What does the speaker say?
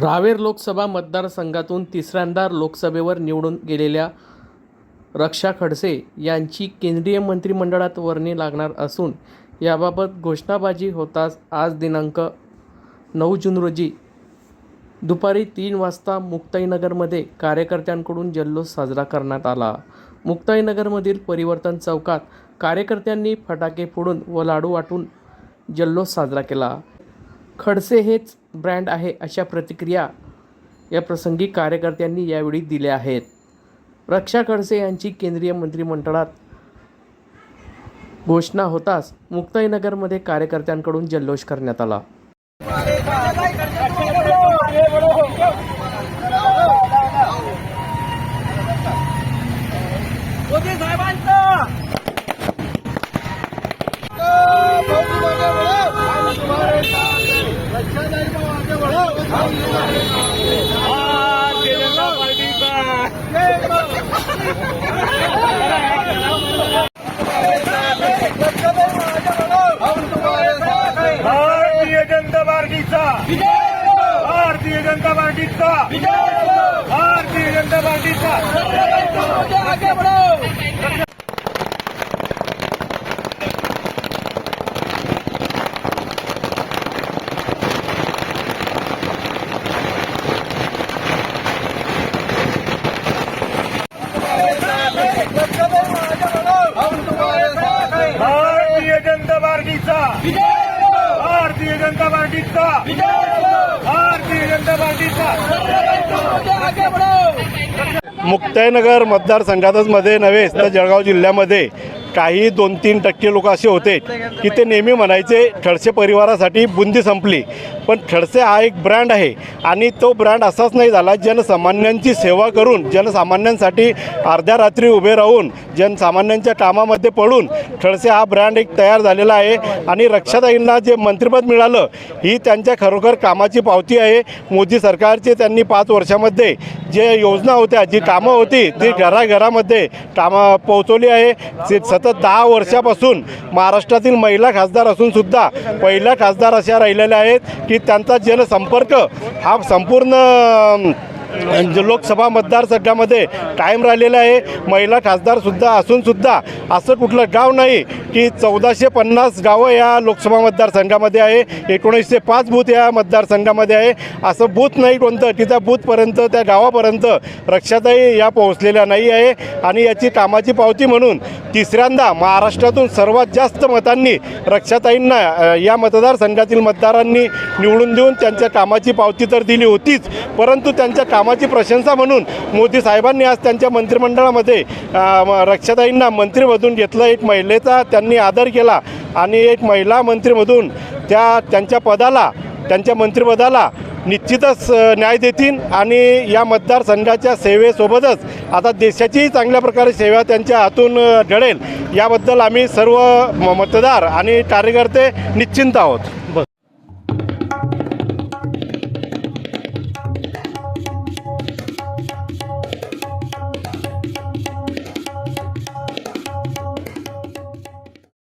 रावेर लोकसभा मतदारसंघातून तिसऱ्यांदा लोकसभेवर निवडून गेलेल्या रक्षा खडसे यांची केंद्रीय मंत्रिमंडळात वर्णी लागणार असून याबाबत घोषणाबाजी होताच आज दिनांक नऊ जून रोजी दुपारी तीन वाजता मुक्ताईनगरमध्ये कार्यकर्त्यांकडून जल्लोष साजरा करण्यात आला. मुक्ताईनगरमधील परिवर्तन चौकात कार्यकर्त्यांनी फटाके फोडून व लाडू वाटून जल्लोष साजरा केला. खडसे हेच ब्रँड आहे अशा प्रतिक्रिया या प्रसंगी कार्यकर्त्यांनी यावेळी दिल्या आहेत. रक्षा खडसे यांची केंद्रीय मंत्रिमंडळात घोषणा होताच मुक्ताईनगरमध्ये कार्यकर्त्यांकडून जल्लोष करण्यात आला. भारतीय जनता पार्टीचा. भारतीय जनता पार्टीचा. भारतीय जनता पार्टीचा भारतीय जनता पार्टीचा भारतीय जनता पार्टीचा भारतीय जनता भारतीय जनता पार्टीचा मुक्ताईनगर मतदारसंघातच मध्ये नव्हे तर जळगाव जिल्ह्यामध्ये. काही दोन तीन टक्के लोक असे होते की ते नेहमी म्हणायचे ठडसे परिवारासाठी बुंदी संपली. पण ठडसे हा एक ब्रँड आहे आणि तो ब्रँड असाच नाही झाला. जनसामान्यांची सेवा करून जनसामान्यांसाठी अर्ध्या रात्री उभे राहून जनसामान्यांच्या कामामध्ये पडून ठडसे हा ब्रँड एक तयार झालेला आहे आणि रक्षाताईंना जे मंत्रिपद मिळालं ही त्यांच्या खरोखर कामाची पावती आहे. मोदी सरकारचे त्यांनी पाच वर्षामध्ये जे योजना होत्या जी कामं होती ती घराघरामध्ये कामं पोहोचवली आहे. ते सतत दहा वर्षापासून महाराष्ट्रातील महिला खासदार असूनसुद्धा पहिल्या खासदार अशा राहिलेल्या आहेत की त्यांचा जनसंपर्क हा संपूर्ण लोकसभा मतदारसंघामध्ये कायम राहिलेला आहे महिला खासदारसुद्धा असूनसुद्धा असं कुठलं गाव नाही की चौदाशे पन्नास गावं या लोकसभा मतदारसंघामध्ये आहे एकोणीसशे पाच बूथ या मतदारसंघामध्ये आहे. असं बूथ नाही कोणतं की त्या बूथपर्यंत त्या गावापर्यंत रक्षाताई या पोहोचलेल्या नाही आहे. आणि याची कामाची पावती म्हणून तिसऱ्यांदा महाराष्ट्रातून सर्वात जास्त मतांनी रक्षाताईंना या मतदारसंघातील मतदारांनी निवडून देऊन त्यांच्या कामाची पावती तर दिली होतीच परंतु त्यांच्या कामाची प्रशंसा म्हणून मोदी साहेबांनी आज त्यांच्या मंत्रिमंडळामध्ये अ, रक्षाताईंना मंत्रीमधून घेतलं. एक महिलेचा त्यांनी आदर केला आणि एक महिला मंत्रीमधून त्या त्यांच्या पदाला त्यांच्या मंत्रिपदाला निश्चितच न्याय देतील आणि या मतदारसंघाच्या सेवेसोबतच आता देशाचीही चांगल्या प्रकारे सेवा त्यांच्या हातून घडेल. याबद्दल आम्ही सर्व म- मतदार आणि कार्यकर्ते निश्चिंत आहोत.